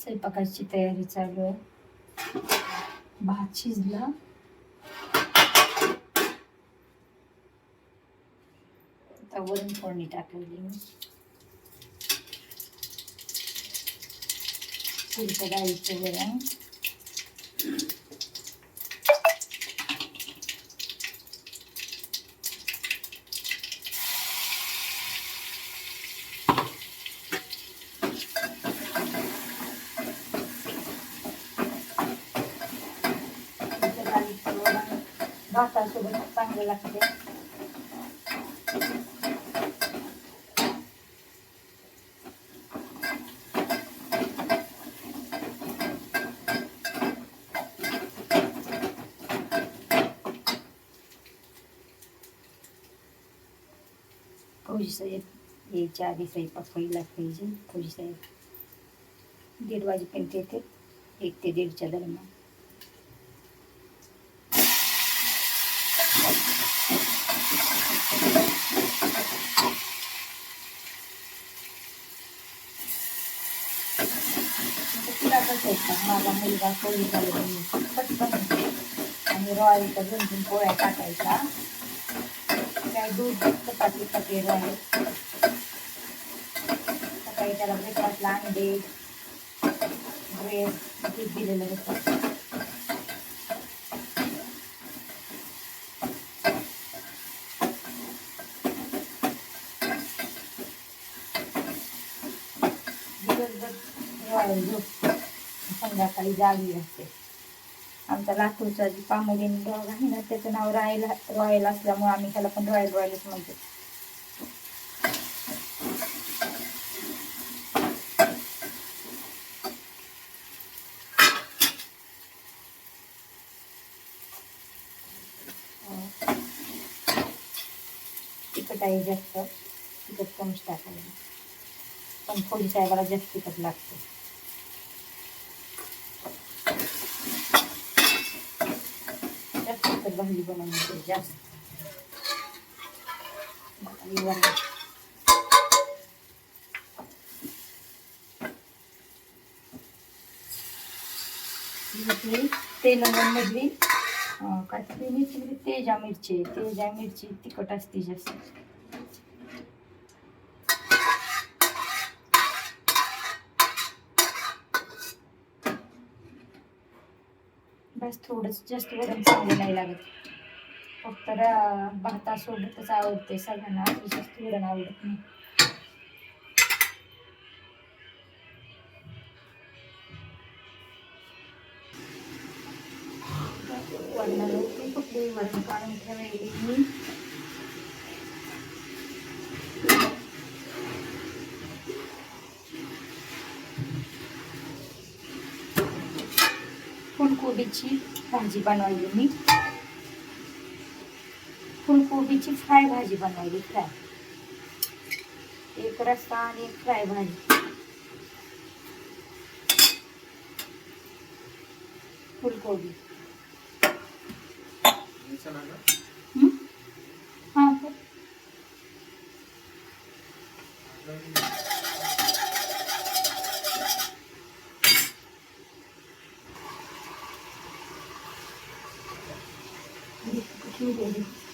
स्वयंपाकाची तयारी चालू आहे. भात शिजला. आता वरून फोडणी टाकलेली मी. तुरीच्या डाळीचं वरण तुरीच्या डाळीचं वरण भातासोबत चांगलं लागते. फौजी साहेब यायच्या आधी स्वयंपाक व्हायला पाहिजे. फौजी साहेब दीड वाजेपर्यंत येते एक ते दीडच्या दरम्यान. आता तिला का, माझा मुलगा पोळी चालू पटकन आणि रॉयलच्या दोन तीन पोळ्या टाकायचा काय दूध चपाती पटे रॉयल सकाळी त्याला ब्रेकफास्टला अंडे ब्रेड दूध दिलेलं होतं. खाली जागी असते आमचा लातूरचा जी पामोलीन डॉग आहे ना त्याचं नाव रॉयल रॉयल असल्यामुळे आम्ही त्याला पण रॉयल रॉयलच म्हणतो. तिखट आहे जास्त तिखट कमीच टाकायला. पण फौजी साहेबाला जास्त तिखट लागतं जास्त तिखट भाजी बनवून जास्त. आणि तेलंगणमधली काय मिरची म्हणजे तेजा मिरची तेजा मिरची तिखट असते जास्त. बस थोडंच जास्त वरण चांगलं नाही लागत. फक्त भातासोबतच आवडते सगळ्यांना जास्त वरण आवडत नाही. वरणाला उकळी फुटली वरण काढून मी फुलकोबीची भाजी बनवायली मी. फुलकोबीची फ्राय भाजी बनवली फ्राय. एक रस्ता आणि एक फ्राय भाजी. फुलकोबी हं? हां तर फुलकोबी हा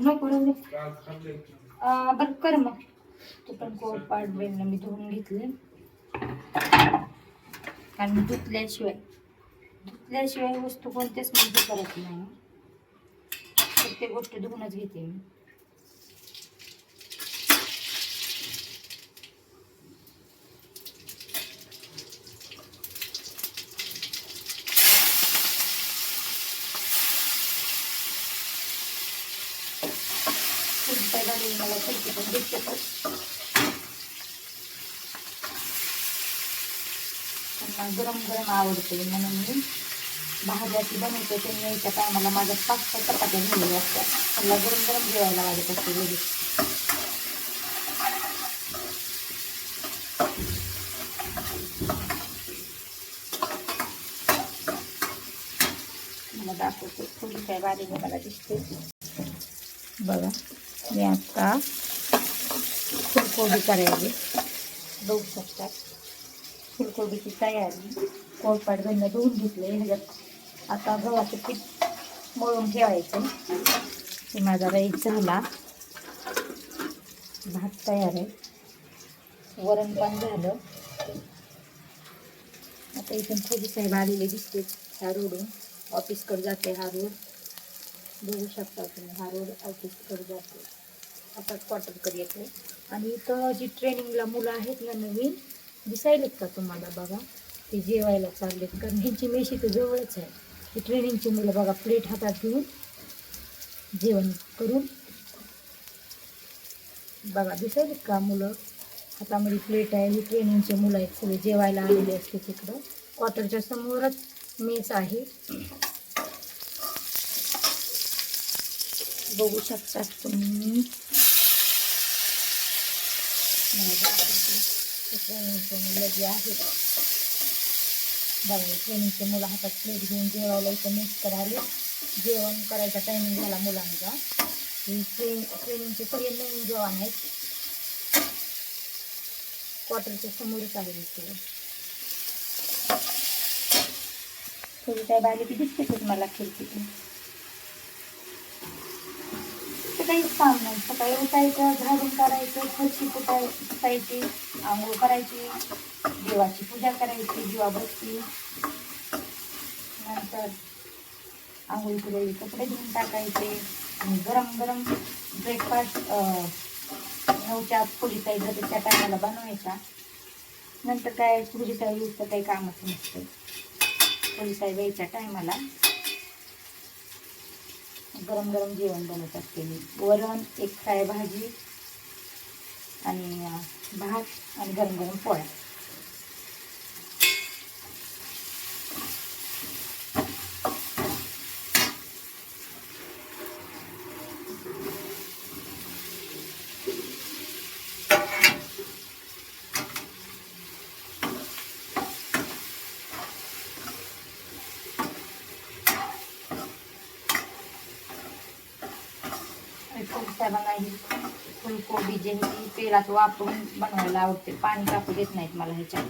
नको. अं, बरं कर मग. तू पण कोट पाट बेन मी धुवून घेतले कारण धुतल्याशिवाय धुतल्याशिवाय वस्तू कोणत्याच मी हे करत नाही. प्रत्येक गोष्ट धुवूनच घेते मी मला खर्च पण भेटते त्यांना गरम गरम आवडते. म्हणून मी भाज्याची बनवते. ते न्यायच्या टायमाला माझ्या पाच सहा चपात्या झालेल्या असतात. मला गरम गरम जेवायला वाजत असते लगेच. मला दाखवते. थोडी काय बारीक मला दिसते. बघा मी आता फुलकोबी करायची बघू शकतात फुलकोबीची तयारी कोळपाट गंध धुवून घेतले ह्याच्यात. आता गव्हाचं पीठ मळून ठेवायचं. ते माझा राईस झाला भात तयार आहे. वरण पण झालं. आता इथून थोडी साहेब आलेले दिसते ह्या रोडून ऑफिसकडे जाते हा रोड. बघू शकता तुम्ही हा रोड ऑफिसकडे जाते. आता क्वार्टरकडे येते. आणि इथं जी ट्रेनिंगला मुलं आहेत ना नवीन दिसायलेत का तुम्हाला? बघा ते जेवायला चाललेत. कारण ह्यांची मेशी तर जवळच आहे. ती ट्रेनिंगची मुलं बघा प्लेट हातात घेऊन जेवण करून. बघा दिसायलेत का मुलं? हातामध्ये प्लेट आहे. ही ट्रेनिंगचे मुलं आहेत. सगळे जेवायला आलेले असते तिकडं. क्वार्टरच्या समोरच मेस आहे. बघू शकता तुम्ही. ट्रेनिंगचे मुलं आहेत बघा ट्रेनिंगचे मुलं हातात प्लेट घेऊन जेवायला इथं मिक्स करायले. जेवण करायचा टायमिंग झाला मुलांचा. ट्रेन ट्रेनिंगचे सगळे नवीन जेवण आहेत. क्वार्टरच्या समोरच आहे इथे थोडी काय बागे ती दिसतेच मला खिडकीतून? ते काहीच काम नाही. सकाळी उठायचं झाडून करायचं फरशी पुटाय पुसायची आंघोळ करायची देवाची पूजा करायची दिवाबत्ती नंतर आंघोळ केलेले कपडे धुवून टाकायचे आणि गरम गरम ब्रेकफास्ट नऊच्या पोलीस जाते त्या टायमाला बनवायचा. नंतर काय पोलीस तर काही कामच नसतं. पोलीस यायच्या टायमाला गरम गरम जेवण बनवत असते मी वरण एक फ्राय भाजी आणि भात आणि गरम गरम पोळ्या आणि फुलसाहेबांना ही कोबी जे आहे तेलात वापरून बनवायला आवडते. पाणी टाकू देत नाहीत मला ह्याच्यात.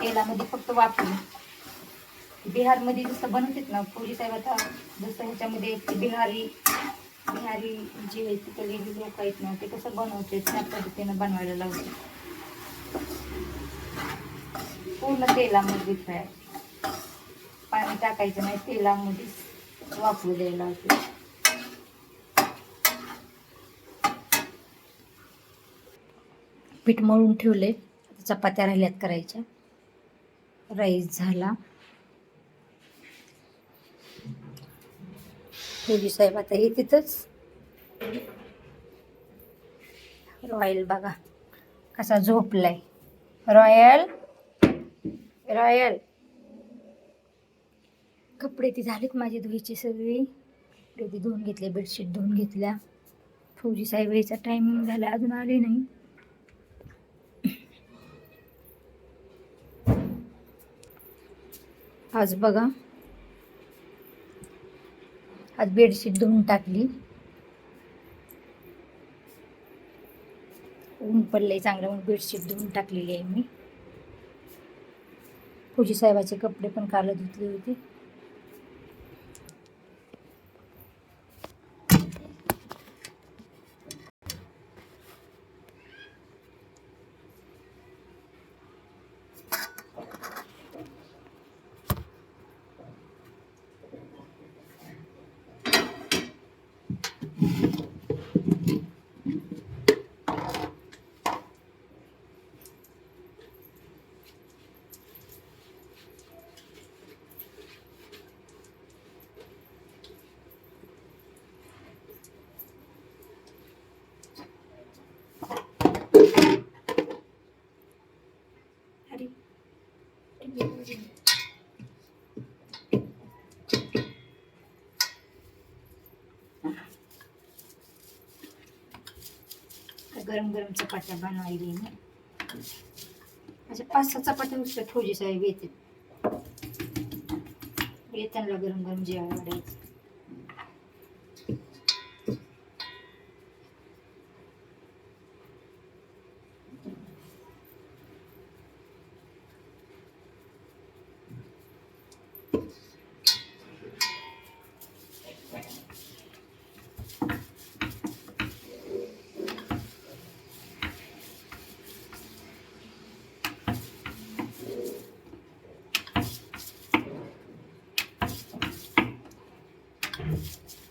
तेलामध्ये फक्त वापरून बिहारमध्ये जसं बनवतात ना पोली साहेब आता जसं ह्याच्यामध्ये बिहारी बिहारी जे आहे तिकडे जे लोक आहेत ना ते कसं बनवते त्या पद्धतीनं बनवायला लावते पूर्ण तेलामध्ये फ्राय पाणी टाकायचं नाही तेलामध्ये वापरू द्यायला लावते पीठ मळून ठेवले. चपात्या राहिल्यात करायच्या. राईस झाला. ठेवली साहेब आता हे तिथंच. रॉयल बघा कसा झोपलाय. रॉयल? रॉयल? कपडे ती झालीत माझी धुईची सगळी. कपडे ती धुवून घेतले बेडशीट धुवून घेतल्या. फौजी साहेब यायचा टायमिंग झाला अजून आले नाही. आज बघा. आज बेडशीट धुवून टाकली. ऊन पडलंय चांगलं म्हणून बेडशीट धुवून टाकलेली आहे मी. पूजी साहेबाचे कपडे पण काल धुतले होते. गरम गरम चपात्या बनवायला मी अशा पाच सहा चपात्या नुसत्या फौजी साहेब येते येताना गरम गरम जेवायला वाढायचं.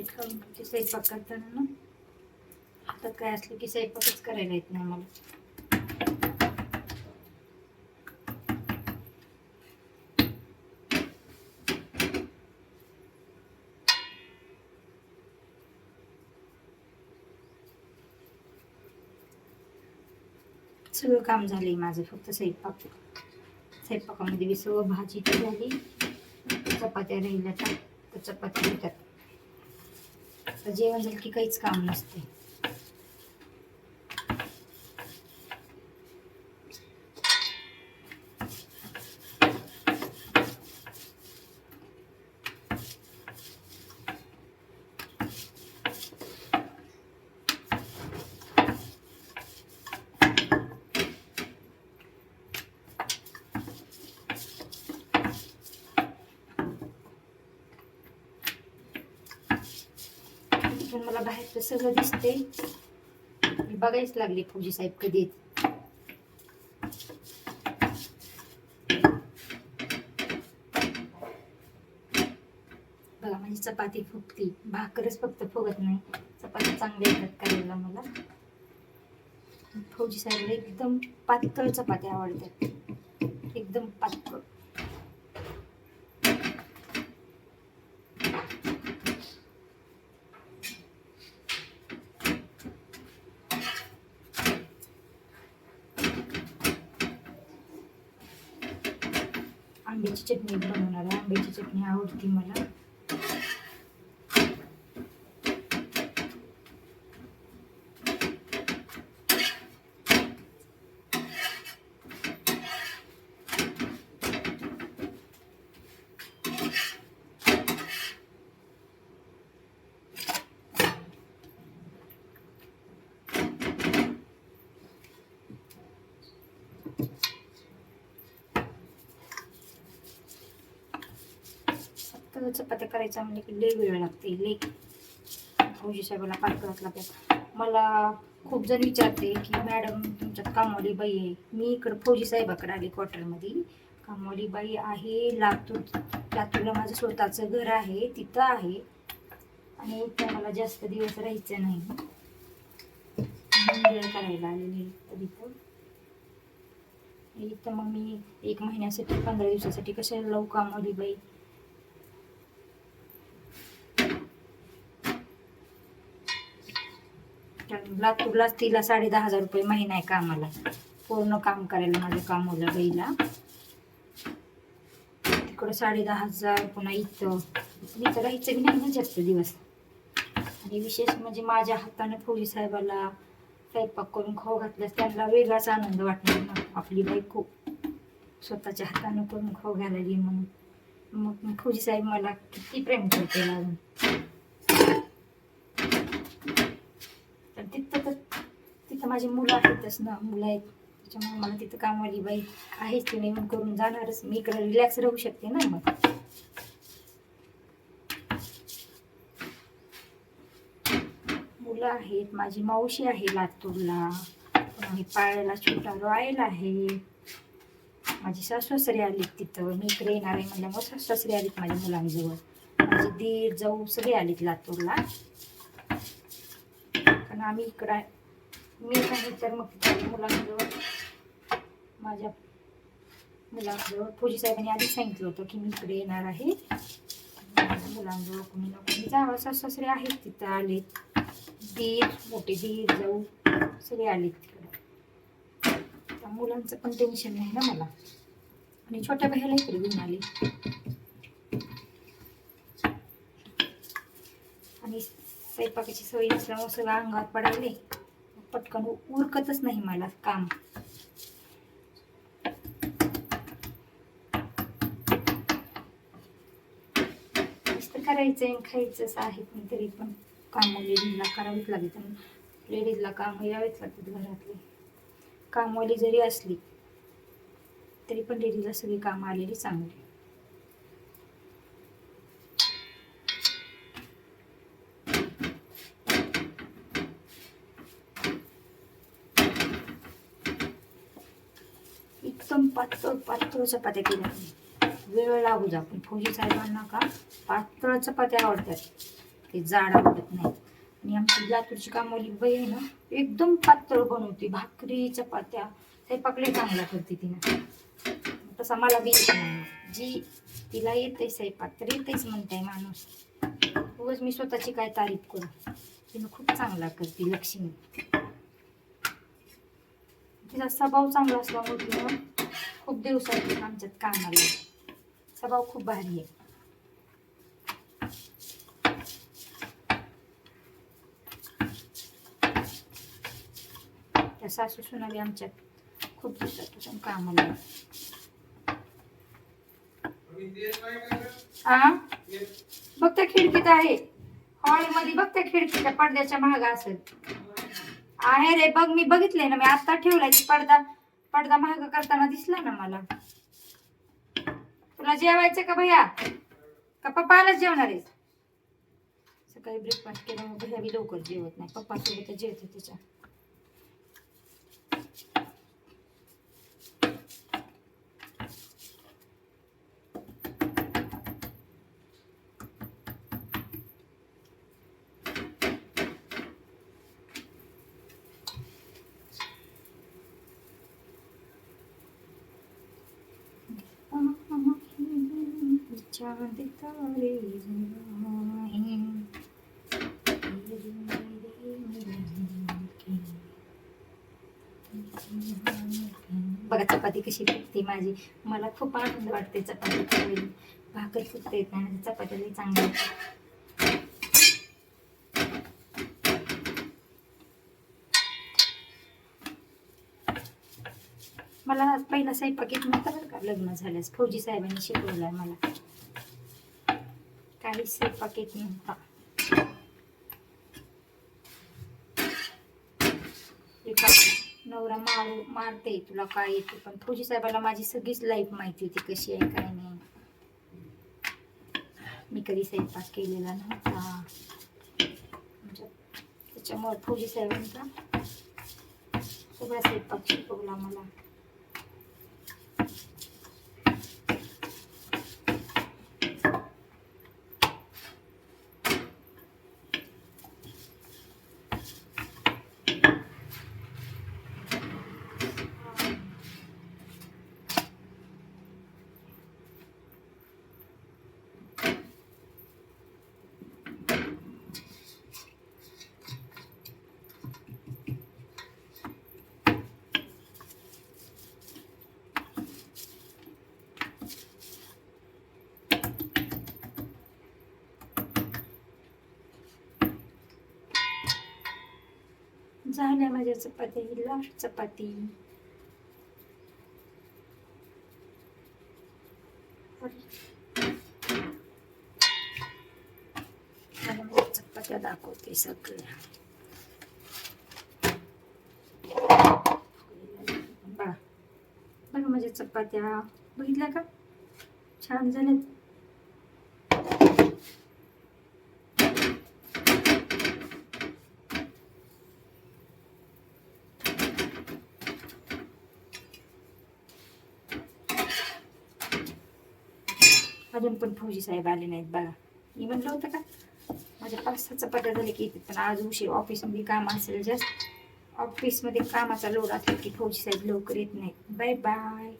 ब्रासलेट खाऊन म्हणजे स्वयंपाक करताना ना. हातात काय असलं की स्वयंपाकच करायला येत नाही मला सगळं काम झालंय माझं फक्त स्वयंपाक. स्वयंपाकामध्ये बी सगळं भाजी ती झाली चपात्या राहिल्या तर चपात्या येतात जेवण झालं की काहीच काम नसते पण मला बाहेरचं सगळं दिसते मी बघायच लागले फौजी साहेब कधी येत. बघा माझी चपाती फुगती. भाकरच फक्त फुगत नाही. चपाती चांगली येतात करायला मला. फौजी साहेबला एकदम पातळ चपात्या आवडतात. एकदम पातळ. आंब्याची चटणी बनवणार आहे. आंब्याची चटणी आवडती मला. तर चपात्या करायचा म्हणजे की लई वेळ लागते लई. फौजी साहेबाला पार करत लागते. मला खूप जण विचारते की मॅडम तुमच्यात कामवाली बाई आहे. मी इकडं फौजी साहेबाकडे आली क्वार्टरमध्ये. कामवाली बाई आहे लातूर लातूरला माझं स्वतःचं घर आहे तिथं आहे. आणि इथं मला जास्त दिवस राहायचं नाही. करायला आलेली इथं इथं मग मी एक महिन्यासाठी पंधरा दिवसासाठी कशाला लावू कामवाली बाई? लातूरलाच तिला साडे दहा हजार रुपये महिना आहे कामाला. पूर्ण काम करायला माझं काम होलं बाईला. तिकडं साडे दहा हजार पुन्हा इथं. इथं राहायचं की नाही ना जास्त दिवस. आणि विशेष म्हणजे माझ्या हाताने फुली साहेबाला स्वयंपाक करून खाऊ घातल्यास त्यांना वेगळाच आनंद वाटणार ना. आपली बाई खूप स्वतःच्या हाताने करून खाऊ घालायली म्हणून. मग फौजी साहेब मला किती प्रेम करते लागून तर तिथं तर तिथं माझी मुलं आहेतच ना. मुलं आहेत. त्याच्यामुळे मला तिथं कामवाली बाई आहेच. ती नेऊन करून जाणारच. मी इकडे रिलॅक्स राहू शकते ना मग. मुलं आहेत. माझी मावशी आहे लातूरला. पुन्हा मी छोटा रॉयल आहे. माझी सासूसरी आलीत तिथं. मी इकडे येणार आहे म्हणल्यामुळे सासूसरी आलीत माझ्या मुलांजवळ. माझे दीड जाऊ सगळे आलीत लातूरला. कारण आम्ही इकडं मी नाही तर मग मुलांजवळ माझ्या मुलांजवळ. फौजी साहेबांनी आधीच सांगितलं होतं की मी इकडे येणार आहे. मुलांजवळ कोणी ना कोणी जावं. सासरे आहेत तिथं आलेत. दीर मोठे दीर जाऊ. सगळे आलेत तिकडे. त्या मुलांचं पण टेन्शन नाही ना मला. आणि छोट्या बहिला इकडे घेऊन आले. आणि स्वयंपाकाची सवय नसल्यामुळे सगळं अंगात पडायले. पटकन उरकतच नाही मला काम. नुसतं करायचं आहे खायचंच आहे पण तरी पण काम लेडीजला करावीच लागेल. लेडीजला काम यावेच लागतात घरातले. कामवाली जरी असली तरी पण लेडीजला सगळी कामं आलेली चांगली एकदम पातळ पातळ चपात्या केल्या वेळ लागू जा पण फौजी साहेबांना का पातळ चपात्या आवडतात ते जाड आवडत नाही आणि आमची लातूरची कामवाली बाई आहे ना एकदम पातळ बनवते भाकरी चपात्या स्वयंपाकडे चांगला करते तिनं तसा मला बी येत नाही जी तिला येते स्वयंपाक तर येतेच म्हणताय माणूस उगाच मी स्वतःची काय तारीफ करू तिनं खूप चांगला करते लक्ष्मी तिचा स्वभाव चांगला असल्यामुळे तिनं खूप दिवसात आमच्यात कामाला स्वभाव खूप भारी आहे. त्या सासू सुनाली आमच्यात खूप दिवसापासून कामाला आहे. आ? बघ त्या खिडकीत आहे. हॉलमध्ये बघ त्या खिडकीच्या पडद्याच्या महाग असेल. आहे रे बघ मी बघितले ना मी आता ठेवलाय की पडदा पडदा महाग करताना दिसला ना मला. तुला जेवायचं का भैया? का पप्पालाच जेवणार आहेस? सकाळी ब्रेकफास्ट केल्यामुळे भैया मी लवकर जेवत नाही पप्पा सोबत जेवते त्याच्या चांद तारे बघा चपाती कशी फुटते माझी. मला खूप आनंद वाटते चपाती खायला. भाकर फुटते येत नाही चपात्या चांगली चांगल्या मला पहिला स्वयंपाक येत नव्हता बरं का लग्न झाल्यास. फौजी साहेबांनी शिकवलं आहे मला. काही स्वयंपाक येत नव्हता एका नवरा मारू मारते तुला काय येते? पण फौजी साहेबाला माझी सगळीच लाईफ माहिती होती कशी आहे काय नाही. मी कधी स्वयंपाक केलेला नव्हता. म्हणजे त्याच्यामुळे फौजी साहेबांचा सगळा स्वयंपाक शिकवला मला. झाल्या माझ्या चपात्या लास्ट चपाती. चपात्या दाखवते सगळ्या. बघा. बघा माझ्या चपात्या. बघितल्या का? छान झाल्या अजून पण फौजी साहेब आले नाहीत बघा. मी म्हणलं होतं का? माझ्या पावसाचा सहा झाले की पण आज उशीर. ऑफिसमध्ये काम असेल जास्त. ऑफिसमध्ये कामाचा लोड असेल की फौजी साहेब लवकर येत नाहीत. Bye bye